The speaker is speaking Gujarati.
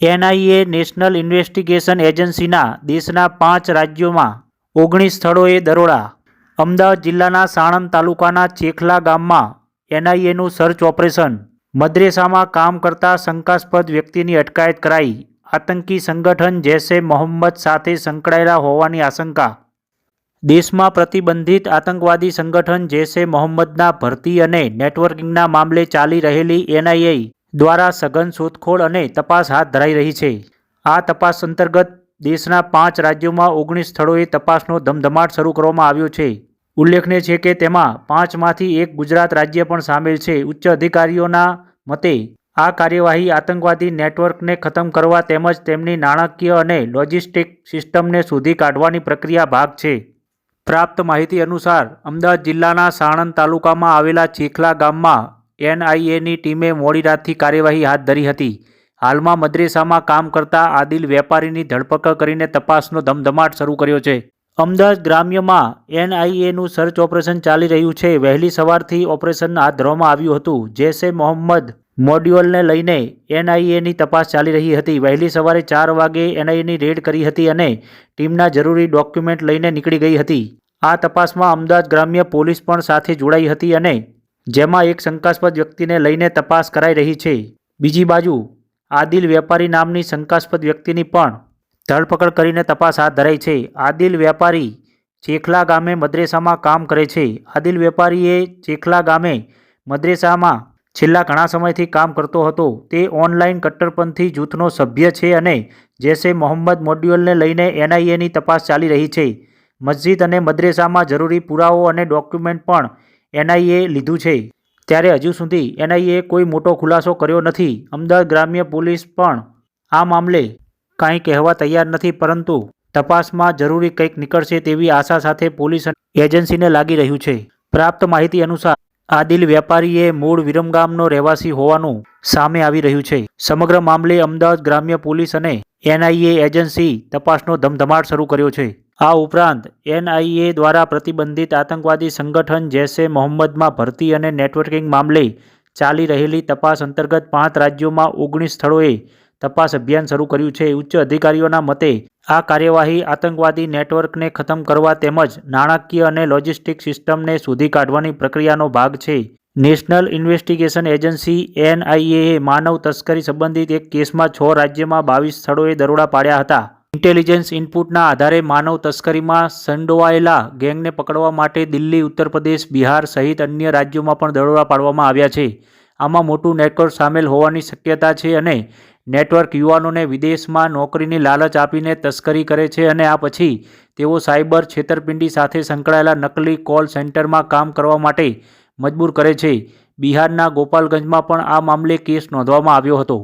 એનઆઈએ નેશનલ ઇન્વેસ્ટિગેશન એજન્સીના દેશના પાંચ રાજ્યોમાં ઓગણીસ સ્થળોએ દરોડા. અમદાવાદ જિલ્લાના સાણંદ તાલુકાના ચેખલા ગામમાં એનઆઈએનું સર્ચ ઓપરેશન. મદ્રેસામાં કામ કરતા શંકાસ્પદ વ્યક્તિની અટકાયત કરાઈ. આતંકી સંગઠન જૈશે મોહમ્મદ સાથે સંકળાયેલા હોવાની આશંકા. દેશમાં પ્રતિબંધિત આતંકવાદી સંગઠન જૈશે મોહમ્મદના ભરતી અને નેટવર્કિંગના મામલે ચાલી રહેલી એનઆઈએ દ્વારા સઘન શોધખોળ અને તપાસ હાથ ધરાઈ રહી છે. આ તપાસ અંતર્ગત દેશના પાંચ રાજ્યોમાં ઓગણીસ સ્થળોએ તપાસનો ધમધમાટ શરૂ કરવામાં આવ્યો છે. ઉલ્લેખનીય છે કે તેમાં પાંચમાંથી એક ગુજરાત રાજ્ય પણ સામેલ છે. ઉચ્ચ અધિકારીઓના મતે આ કાર્યવાહી આતંકવાદી નેટવર્કને ખતમ કરવા તેમજ તેમની નાણાકીય અને લોજિસ્ટિક સિસ્ટમને શોધી કાઢવાની પ્રક્રિયા ભાગ છે. પ્રાપ્ત માહિતી અનુસાર અમદાવાદ જિલ્લાના સાણંદ તાલુકામાં આવેલા ચીખલા ગામમાં એનઆઈએની ટીમે મોડી રાતથી કાર્યવાહી હાથ ધરી હતી. હાલમાં મદ્રેસામાં કામ કરતા આદિલ વેપારીની ધરપકડ કરીને તપાસનો ધમધમાટ શરૂ કર્યો છે. અમદાવાદ ગ્રામ્યમાં એનઆઈએનું સર્ચ ઓપરેશન ચાલી રહ્યું છે. વહેલી સવારથી ઓપરેશન હાથ ધરવામાં આવ્યું હતું. જૈસે મોહમ્મદ મોડ્યુલને લઈને એનઆઈએની તપાસ ચાલી રહી હતી. વહેલી સવારે ચાર વાગે એનઆઈએની રેડ કરી હતી અને ટીમના જરૂરી ડોક્યુમેન્ટ લઈને નીકળી ગઈ હતી. આ તપાસમાં અમદાવાદ ગ્રામ્ય પોલીસ પણ સાથે જોડાઈ હતી અને જેમાં એક શંકાસ્પદ વ્યક્તિને લઈને તપાસ કરાઈ રહી છે. બીજી બાજુ, આદિલ વેપારી નામની શંકાસ્પદ વ્યક્તિની પણ ધરપકડ કરીને તપાસ હાથ ધરાઈ છે. આદિલ વેપારી ચેખલા ગામે મદ્રેસામાં કામ કરે છે. આદિલ વેપારીએ ચેખલા ગામે મદ્રેસામાં છેલ્લા ઘણા સમયથી કામ કરતો હતો. તે ઓનલાઈન કટ્ટરપંથી જૂથનો સભ્ય છે અને જૈસે મોહમ્મદ મોડ્યુલને લઈને એનઆઈએની તપાસ ચાલી રહી છે. મસ્જિદ અને મદ્રેસામાં જરૂરી પુરાવો અને ડોક્યુમેન્ટ પણ એનઆઈએ લીધું છે. ત્યારે હજુ સુધી એનઆઈએ કોઈ મોટો ખુલાસો કર્યો નથી. અમદાવાદ ગ્રામ્ય પોલીસ પણ આ મામલે કાંઈ કહેવા તૈયાર નથી, પરંતુ તપાસમાં જરૂરી કંઈક નીકળશે તેવી આશા સાથે પોલીસ એજન્સીને લાગી રહ્યું છે. પ્રાપ્ત માહિતી અનુસાર, આદિલ વેપારીએ મૂળ વિરમગામનો રહેવાસી હોવાનું સામે આવી રહ્યું છે. સમગ્ર મામલે અમદાવાદ ગ્રામ્ય પોલીસ અને એનઆઈએ એજન્સી તપાસનો ધમધમાટ શરૂ કર્યો છે. આ ઉપરાંત, એનઆઈએ દ્વારા પ્રતિબંધિત આતંકવાદી સંગઠન જૈશે મોહમ્મદમાં ભરતી અને નેટવર્કિંગ મામલે ચાલી રહેલી તપાસ અંતર્ગત પાંચ રાજ્યોમાં ઓગણીસ સ્થળોએ તપાસ અભિયાન શરૂ કર્યું છે. ઉચ્ચ અધિકારીઓના મતે, આ કાર્યવાહી આતંકવાદી નેટવર્કને ખતમ કરવા તેમજ નાણાકીય અને લોજિસ્ટિક સિસ્ટમને શોધી કાઢવાની પ્રક્રિયાનો ભાગ છે. નેશનલ ઇન્વેસ્ટિગેશન એજન્સી એનઆઈએએ માનવ તસ્કરી સંબંધિત એક કેસમાં છ રાજ્યમાં બાવીસ સ્થળોએ દરોડા પાડ્યા હતા. ઇન્ટેલિજન્સ ઇનપુટના આધારે માનવ તસ્કરીમાં સંડોવાયેલા ગેંગને પકડવા માટે દિલ્હી, ઉત્તર પ્રદેશ, બિહાર સહિત અન્ય રાજ્યોમાં પણ દરોડા પાડવામાં આવ્યા છે. આમાં મોટું નેટવર્ક સામેલ હોવાની શક્યતા છે અને નેટવર્ક યુવાનોને વિદેશમાં નોકરીની લાલચ આપીને તસ્કરી કરે છે અને આ પછી તેઓ સાયબર છેતરપિંડી સાથે સંકળાયેલા નકલી કોલ સેન્ટરમાં કામ કરવા માટે મજબૂર કરે છે. બિહારના ગોપાલગંજમાં પણ આ મામલે કેસ નોંધવામાં આવ્યો હતો.